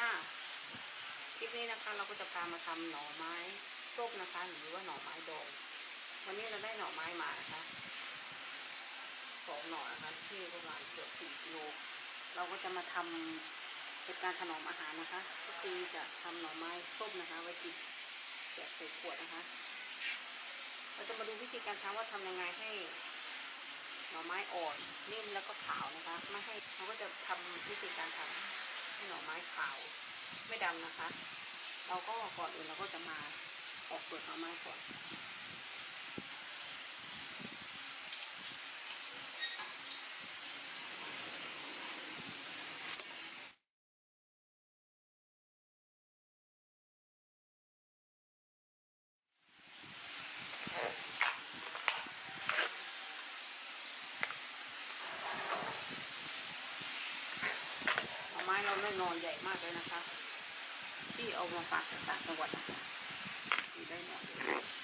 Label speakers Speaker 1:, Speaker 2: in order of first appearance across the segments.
Speaker 1: ค่ะคลิปนี้นะคะเราก็จะพามาทำหน่อไม้ส้มนะคะ หรือว่าหน่อไม้ดองวันนี้เราได้หน่อไม้มานะคะสองหน่อนะคะที่ประมาณเกือบสี่กิโลเราก็จะมาทำเป็นการถนอมอาหารนะคะ ก็คือจะทำหน่อไม้ส้มนะคะ ไว้กินแกะใส่ขวดนะคะ เราจะมาดูวิธีการทำว่าทำยังไงให้หน่อไม้อ่อนนิ่มแล้วก็ขาวนะคะ ไม่ให้เราก็จะทำวิธีการทำ ให้หน่อไม้ขาวไม่ดำนะคะ เราก็ก่อนอื่นเราก็จะมาออกเปลือกหน่อไม้ก่อนอไม้เราไม่น อนใหญ่มากเลยนะคะ ที่เอามาฝากจากต่างจังหวัดนะคะได้หน่อย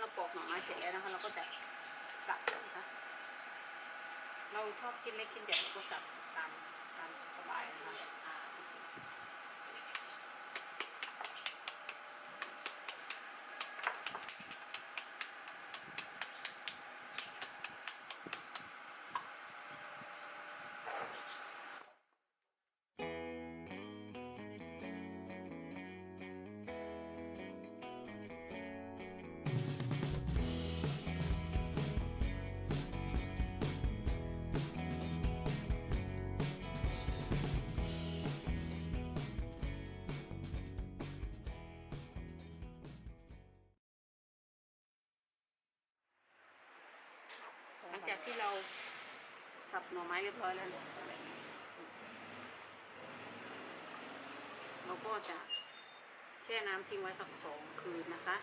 Speaker 1: เรเราปอกหน่อไม้เสร็จแล้วนะคะ เราก็จะสับนะคะ เราชอบชิ้นเล็กชิ้นใหญ่เราก็สับตามตามสบายนะคะ งจากที่เราสับหน่อไม้เรียบร้อยแล้วเนี่ยเราก็จะแช่น้ำทิ้งไว้สักสองคืนนะคะ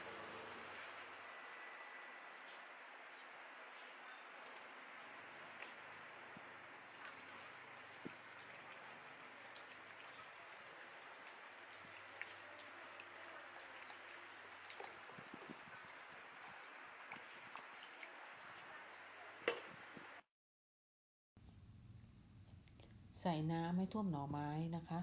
Speaker 2: ใส่น้ำให้ท่วมหน่อไม้นะคะ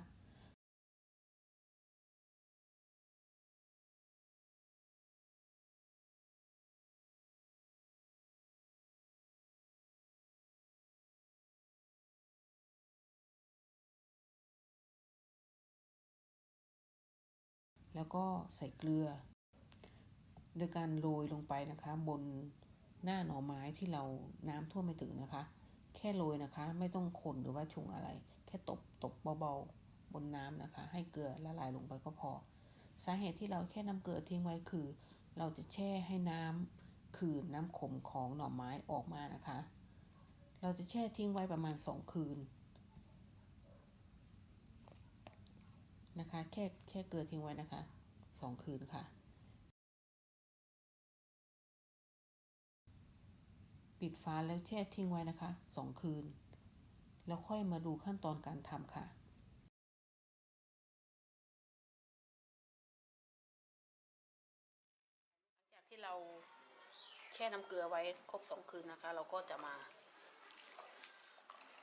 Speaker 2: แล้วก็ใส่เกลือ โดยการโรยลงไปนะคะ บนหน้าหน่อไม้ที่เราน้ำท่วมไม่ถึงนะคะ แค่โรยนะคะ ไม่ต้องคนหรือว่าชงอะไร แค่ตบตบเบาๆบนน้ำนะคะ ให้เกลือละลายลงไปก็พอ สาเหตุที่เราแค่น้ำเกลือทิ้งไว้คือ เราจะแช่ให้น้ำคืนน้ำขมของหน่อไม้ออกมานะคะ เราจะแช่ทิ้งไว้ประมาณสองคืนนะคะ แค่แค่เกลือทิ้งไว้นะคะสองคืนค่ะ ปิดฝาแล้วแช่ทิ้งไว้นะคะสองคืน แล้วค่อยมาดูขั้นตอนการทำค่ะ
Speaker 1: หลังจากที่เราแช่น้ำเกลือไว้ครบสองคืนนะคะ เราก็จะมา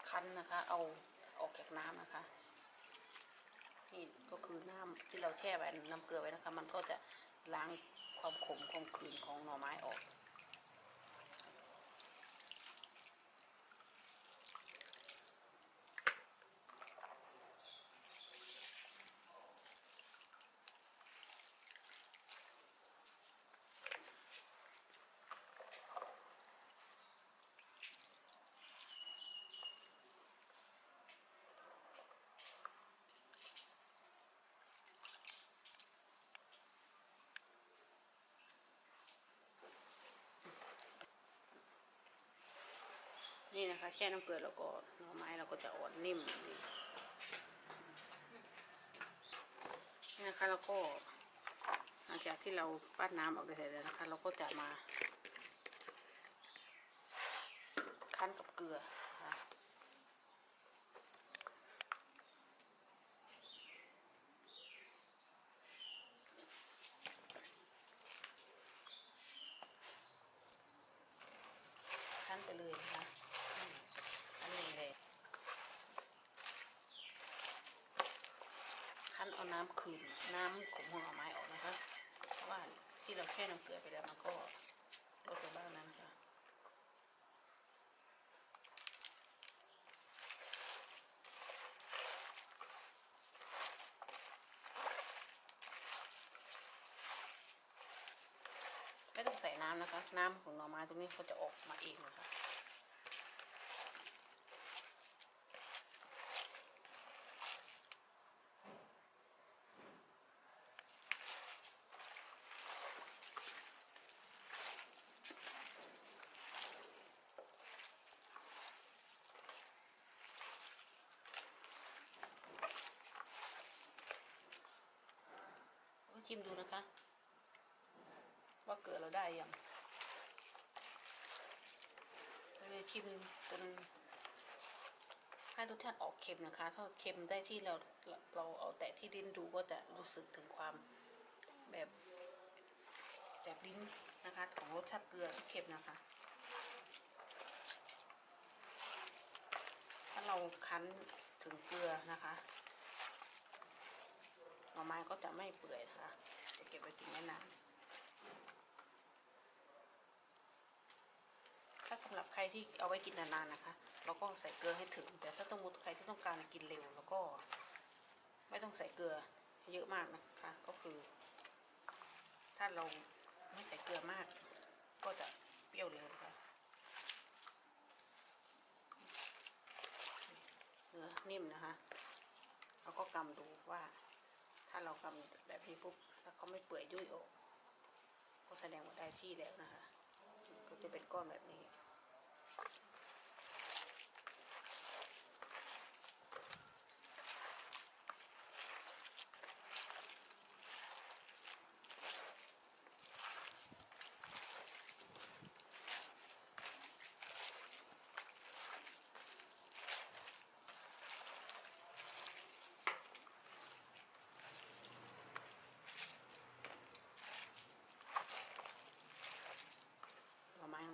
Speaker 1: คั้นนะคะ เอาออกจากน้ำนะคะนี่ก็คือน้ำที่เราแช่ไว้น้ำเกลือไว้นะคะ มันก็จะล้างความขมความขืนของหน่อไม้ออก นี่นะคะแช่น้ำเกลือแล้วก็หน่อไม้เราก็จะอ่อนนิ่มนี่นี่นะคะแล้วก็หลังจากที่เราปั้นน้ำออกได้เสร็จแล้วนะคะ เราก็จะมา คั้นกับเกลือนะคะคั้นไปเลยนะคะอืมคั้นเลยเลยคั้ นเอาน้ำคืนน้ำของหัวหน่อไม้ออกนะคะเพราะว่าที่เราแช่น้ำเกลือไปแล้วมันก็ลดไปบ้างนั้นค่ะไม่ต้องใส่น้ำนะคะ น้ำของหน่อไม้ตรงนี้เขาจะออกมาเองนะคะ ก็ชิมดูนะคะ ว่าเกลือเราได้ยังเราจะชิมจนให้รสชาติออกเค็มนะคะ ถ้าเค็มได้ที่เราเราเอาแตะที่ลิ้นดูก็จะรู้สึกถึงความแบบแสบลิ้นนะคะของรสชาติเกลือที่เค็มนะคะ ถ้าเราคั้นถึงเกลือนะคะ อไม้ก็จะไม่เปื่อยนะคะจะเก็บไว้กินได้นานถ้าสำหรับใครที่เอาไว้กินนานๆนะคะ เราก็ใส่เกลือให้ถึง แต่ถ้าต้องมุดใครที่ต้องการกินเร็วแล้วก็ ไม่ต้องใส่เกลือเยอะมากนะคะ ก็คือ ถ้าเราไม่ใส่เกลือมาก ก็จะเปรี้ยวเร็วนะคะเนื้อนิ่มนะคะเราก็กำดูว่า เรากำแบบนี้ปุ๊บแล้วเขาไม่เปื่อยยุ่ยออก ก็แสดงว่าได้ที่แล้วนะคะ ก็จะเป็นก้อนแบบนี้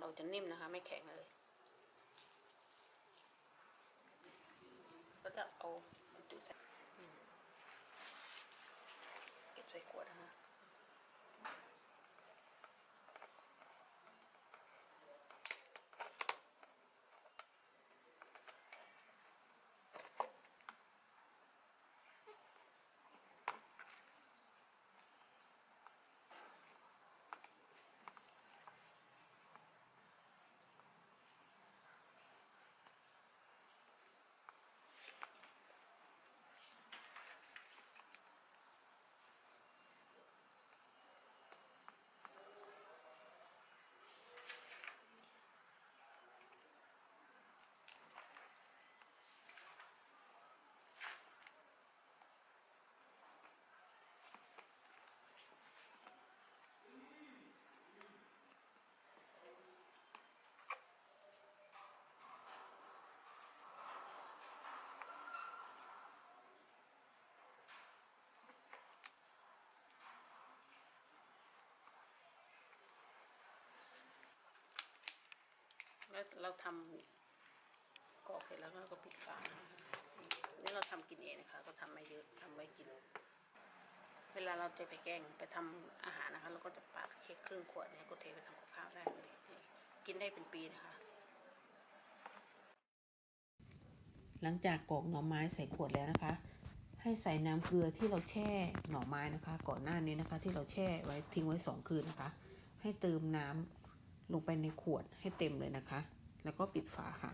Speaker 1: อองเราจะนิ่มนะคะ ไม่แข็งเลยก็จะเอาจุใส่เก็บใส่ขวดนะคะ แล้วเราทำกรอกเสร็จแล้วเราก็ปิดฝานี่เราทำกินเองนะคะ ก็ทำไม่เยอะทำไว้กิน เวลาเราจะไปแกงไปทำอาหารนะคะ เราก็จะปาดเค้กครึ่งขวดเนี่ยก็เทไปทำกับข้าวได้เลย กินได้เป็นปีนะคะ
Speaker 2: หลังจากกรอกหน่อไม้ใส่ขวดแล้วนะคะ ให้ใส่น้ำเกลือที่เราแช่หน่อไม้นะคะ ก่อนหน้านี้นะคะ ที่เราแช่ไว้ทิ้งไว้สองคืนนะคะ ให้เติมน้ำ ลงไปในขวดให้เต็มเลยนะคะ แล้วก็ปิดฝาค่ะ